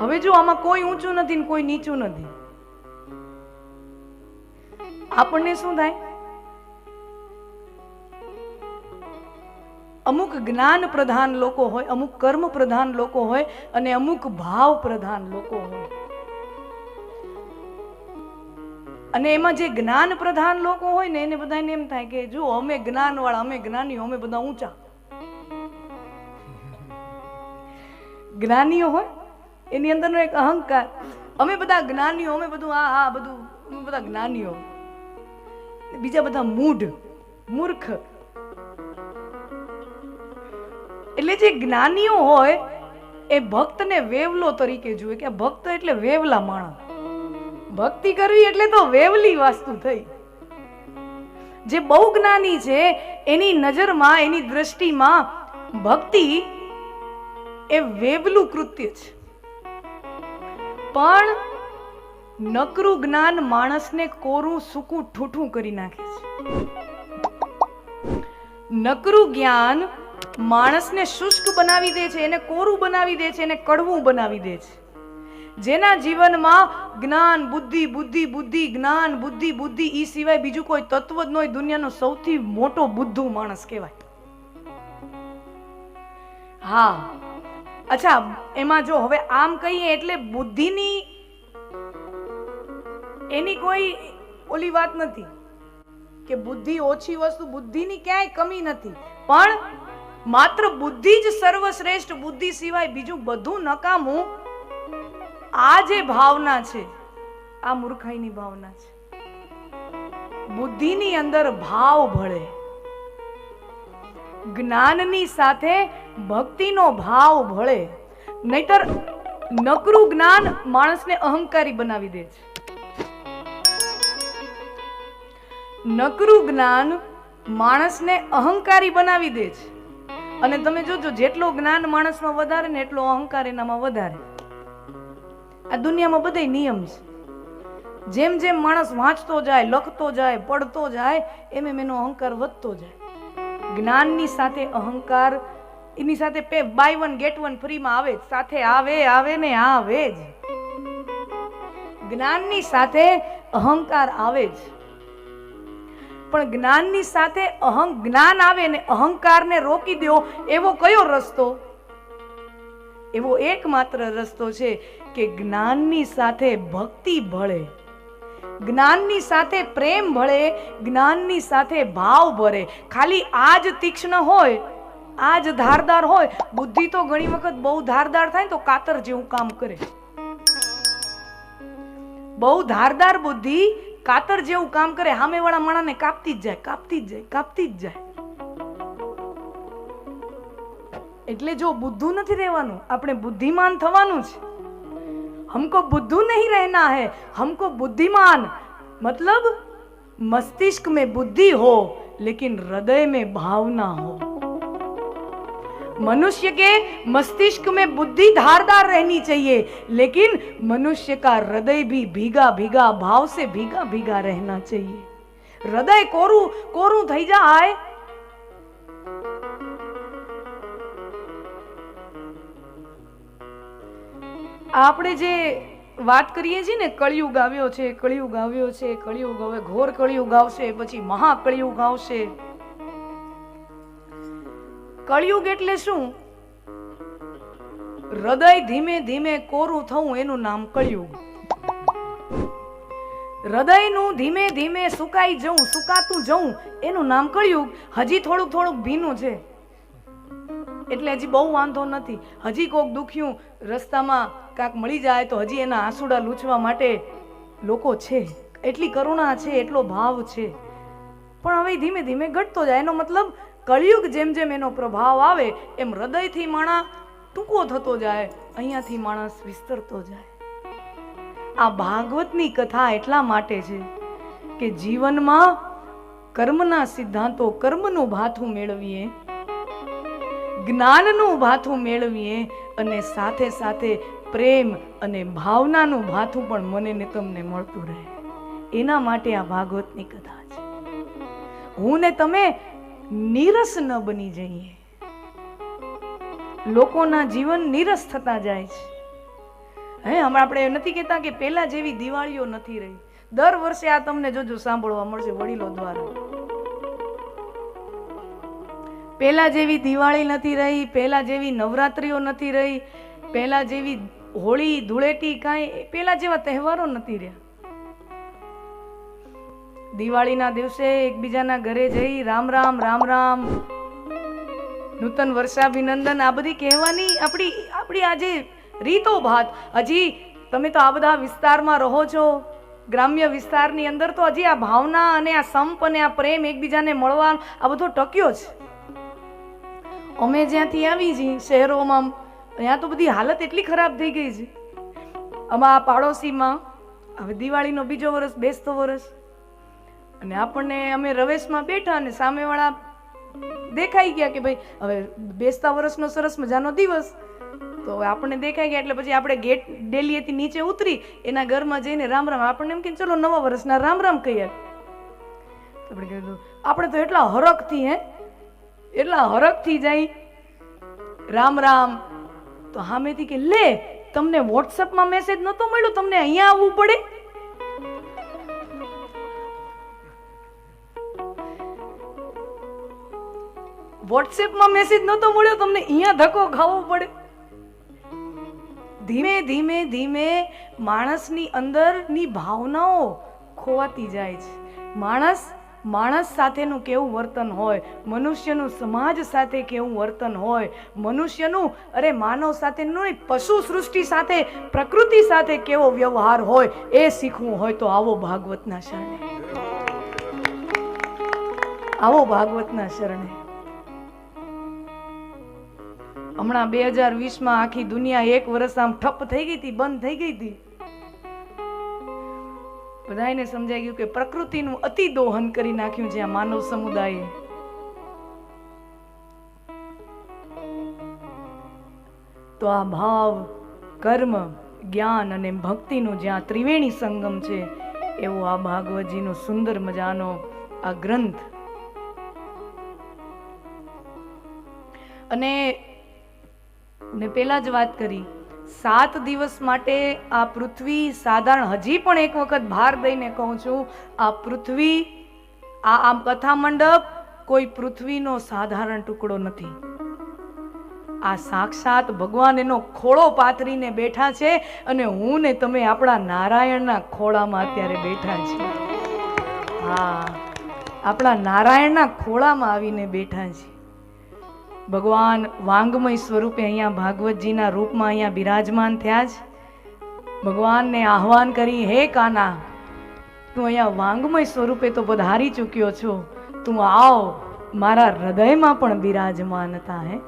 હવે જો આમાં કોઈ ઊંચું નથી ને કોઈ નીચું નથી, આપણને શું થાય? અમુક જ્ઞાન પ્રધાન લોકો હોય, અમુક કર્મ પ્રધાન લોકો હોય અને અમુક ભાવ પ્રધાન લોકો હોય. અને એમાં જે જ્ઞાન પ્રધાન લોકો હોય ને, એને બધાને એમ થાય કે જો અમે જ્ઞાન વાળા અમે જ્ઞાનીઓ, અમે બધા ઊંચા. જ્ઞાનીઓ હોય? એની અંદરનો એક અહંકાર. અમે બધા જ્ઞાનીઓ, અમે બધું આ આ બધું, અમે બધા જ્ઞાનીઓ. બીજા બધા મૂઢ, મૂર્ખ. એટલે જે જ્ઞાનીઓ હોય, એ ભક્તને વેવલો તરીકે જુએ કે ભક્ત એટલે વેવલા માણસ. ભક્તિ કરવી એટલે તો વેવલી વાસ્તુ થઈ. જે બહુ જ્ઞાની છે, એની નજરમાં, એની દ્રષ્ટિમાં ભક્તિ એ વેવલું કૃત્ય છે. પણ નકરું જ્ઞાન માણસને કોરું સૂકું ઠૂઠું કરી નાખે છે. નકરું જ્ઞાન માણસને શુષ્ક બનાવી દે છે, એને કોરું બનાવી દે છે, એને કડવું બનાવી દે છે. જેના જીવનમાં જ્ઞાન, બુદ્ધિ બુદ્ધિ બુદ્ધિ, જ્ઞાન, બુદ્ધિ બુદ્ધિ એ સિવાય બીજું કોઈ તત્વ જ નહીં દુનિયાનો સૌથી મોટો બુદ્ધુ માણસ કહેવાય. હા અચ્છા, એમાં જો હવે આમ કહીએ એટલે બુદ્ધિની એની કોઈ ઓલી વાત નથી કે બુદ્ધિ ઓછી વસ્તુ, બુદ્ધિની ક્યાંય કમી નથી. પણ માત્ર બુદ્ધિ જ સર્વશ્રેષ્ઠ, બુદ્ધિ સિવાય બીજું બધું નકામું આ જે ભાવના છે, આ મૂર્ખાઈની ભાવના છે. બુદ્ધિની અંદર ભાવ ભળે. જ્ઞાનની સાથે ભક્તિનો ભાવ ભળે. નહીતર નકરું જ્ઞાન માણસને અહંકારી બનાવી દે છે. નકરું જ્ઞાન માણસને અહંકારી બનાવી દે છે. અને તમે જોજો, જેટલો જ્ઞાન માણસમાં વધારે ને એટલો અહંકાર એનામાં વધારે. આ દુનિયામાં બધે નિયમ છે. જેમ જેમ માણસ વાંચતો જાય, લખતો જાય, પડતો જાય, એમ એમ એનો અહંકાર વધતો જાય. જ્ઞાનની સાથે અહંકાર, એની સાથે pay buy one get one ફ્રીમાં આવે સાથે આવે આવે ને આવે જ. જ્ઞાનની સાથે અહંકાર આવે જ. પણ જ્ઞાનની સાથે અહં, જ્ઞાન આવે ને અહંકારને રોકી દો, એવો કયો રસ્તો? એવો એકમાત્ર રસ્તો છે કે જ્ઞાનની સાથે ભક્તિ ભળે. જ્ઞાનની સાથે પ્રેમ ભળે, જ્ઞાનની સાથે ભાવ ભરે. ખાલી આ જ તીક્ષ્ણ હોય, આ જ ધારદાર હોય, બુદ્ધિ તો ઘણી વખત બહુ ધારદાર થાય તો કાતર જેવું કામ કરે. બહુ ધારદાર બુદ્ધિ કાતર જેવું કામ કરે સામેવાળા માણાને કાપતી જ જાય, કાપતી જ જાય, કાપતી જ જાય. એટલે જો બુદ્ધુ નથી રહેવાનું, આપણે બુદ્ધિમાન થવાનું છે हमको बुद्धू नहीं रहना है हमको बुद्धिमान मतलब मस्तिष्क में बुद्धि हो लेकिन हृदय में भावना हो मनुष्य के मस्तिष्क में बुद्धि धारदार रहनी चाहिए लेकिन मनुष्य का हृदय भी भीगा भीगा भाव से भीगा भीगा रहना चाहिए હૃદય કોરું કોરું થઈ જાય આપણે જે વાત કરીએ છીએ ને, કળિયુગ આવ્યો છે, કળિયુગ આવ્યો છે, કળિયુગ હવે ઘોર કળિયુગ આવશે, પછી મહાકળિયુગ આવશે. કળિયુગ એટલે શું? હૃદય ધીમે ધીમે કોરું થવું, એનું નામ કળિયુગ. હૃદયનું ધીમે ધીમે સુકાઈ જવું, સુકાતું જવું, એનું નામ કળિયુગ. હજી થોડુંક થોડુંક ભીનું છે. એટલે હજી બહુ વાંધો નથી. હજી કોક દુખ્યું, રસ્તામાં કાંક મળી જાય તો હજી એના આંસુડા લૂછવા માટે લોકો છે. એટલી કરુણા છે, એટલો ભાવ છે. પણ હવે ધીમે ધીમે ઘટતો જાય. એનો મતલબ કળિયુગ જેમ જેમ એનો પ્રભાવ આવે, એમ હૃદયથી માણસ ટૂંકો થતો જાય, અહીંયાથી માણસ વિસ્તરતો જાય. આ ભાગવતની કથા એટલા માટે છે કે જીવનમાં કર્મના સિદ્ધાંતો કર્મનું ભાથું મેળવીએ, જ્ઞાનનું ભાથું મેળવીએ અને સાથે સાથે પ્રેમ અને ભાવનાનું ભાથું પણ મને ને તમને મળતું રહે. એના માટે આ ભાગવતની કથા છે. હું ને તમે નીરસ ન બની જઈએ. લોકોના જીવન નીરસ થતા જાય છે. હે, હમણાં આપણે નથી કહેતા કે પહેલા જેવી દિવાળીઓ નથી રહી. દર વર્ષે આ તમને જોજો સાંભળવા મળશે વડીલો દ્વારા. પહેલા જેવી દિવાળી નથી રહી, પહેલા જેવી નવરાત્રીઓ નથી રહી, પહેલા જેવી હોળી, ધૂળેટી કાંઈ પેલા જેવા તહેવારો નથી રહ્યા. દિવાળીના દિવસે એકબીજાના ઘરે જઈ રામ રામ રામ રામ, નૂતન વર્ષાભિનંદન, આ બધી કહેવાની આપણી આપણી આજે રીતો ભાત, હજી તમે તો આ બધા વિસ્તારમાં રહો છો, ગ્રામ્ય વિસ્તારની અંદર તો હજી આ ભાવના અને આ સંપ અને આ પ્રેમ એકબીજાને મળવા આ બધો ટક્યો છે. અમે જ્યાંથી આવી છીએ શહેરોમાં ત્યાં તો બધી હાલત એટલી ખરાબ થઈ ગઈ છે. આમાં આ પાડોશીમાં, હવે દિવાળીનો બીજો વરસ, બેસતો વરસ. અને આપણને અમે રવેશમાં બેઠા અને સામેવાળા દેખાઈ ગયા કે ભાઈ, હવે બેસતા વરસનો સરસ મજાનો દિવસ. તો આપણને દેખાઈ ગયા એટલે પછી આપણે ગેટ ડેલીએથી નીચે ઉતરી, એના ઘરમાં જઈને રામ રામ, આપણને એમ કે ચલો નવા વર્ષના રામ રામ કહીએ. આપણે કીધું, આપણે તો એટલા હરખથી, હે? એટલા હરખથી જાય. રામ રામ તો સામેથી કે, લે, તમને વોટ્સઅપમાં મેસેજ નતો મળ્યો, તમને અહીંયા આવવું પડે? વોટ્સએપમાં મેસેજ નતો મળ્યો, તમને અહીંયા ધક્કો ખાવો પડે. ધીમે ધીમે ધીમે માણસની અંદરની ભાવનાઓ ખોવાતી જાય છે. માણસ માણસ સાથેનું કેવું વર્તન હોય, મનુષ્યનું સમાજ સાથે કેવું વર્તન હોય, મનુષ્યનું, અરે માનવ સાથેનું નહીં, પશુ સૃષ્ટિ સાથે, પ્રકૃતિ સાથે કેવો વ્યવહાર હોય, એ શીખવું હોય તો આવો ભાગવતના શરણે. આવો ભાગવતના શરણે. હમણાં બે હજાર વીસમાં આખી દુનિયા એક વર્ષ આમ ઠપ થઈ ગઈ હતી, બંધ થઈ ગઈ હતી. બધાને સમજાઈ ગયું કે પ્રકૃતિનું અતિ દોહન કરી નાખ્યું છે આ માનવ સમુદાયે. તો આ ભાવ, કર્મ, જ્ઞાન અને ભક્તિનો જ્યાં ત્રિવેણી સંગમ છે, એવો આ ભાગવતજીનો સુંદર મજાનો આ ગ્રંથ. અને મેં પહેલાં જ વાત કરી સાત દિવસ માટે આ પૃથ્વી સાધારણ હજી પણ એક વખત ભાર દઈને કહું છું, આ પૃથ્વી, આ આમ કથા મંડપ કોઈ પૃથ્વીનો સાધારણ ટુકડો નથી. આ સાક્ષાત ભગવાન એનો ખોળો પાથરીને બેઠા છે અને હું ને તમે આપણા નારાયણના ખોળામાં અત્યારે બેઠા છીએ. હા, આપણા નારાયણના ખોળામાં આવીને બેઠા છીએ. ભગવાન વાંગમય સ્વરૂપે અહીંયા ભાગવતજીના રૂપમાં અહીંયા બિરાજમાન થયા જ. ભગવાનને આહવાન કરી, હે કાના, તું અહીંયા વાંગમય સ્વરૂપે તો પધારી ચૂક્યો છો. તું આવ, મારા હૃદયમાં પણ બિરાજમાન હતા, હે.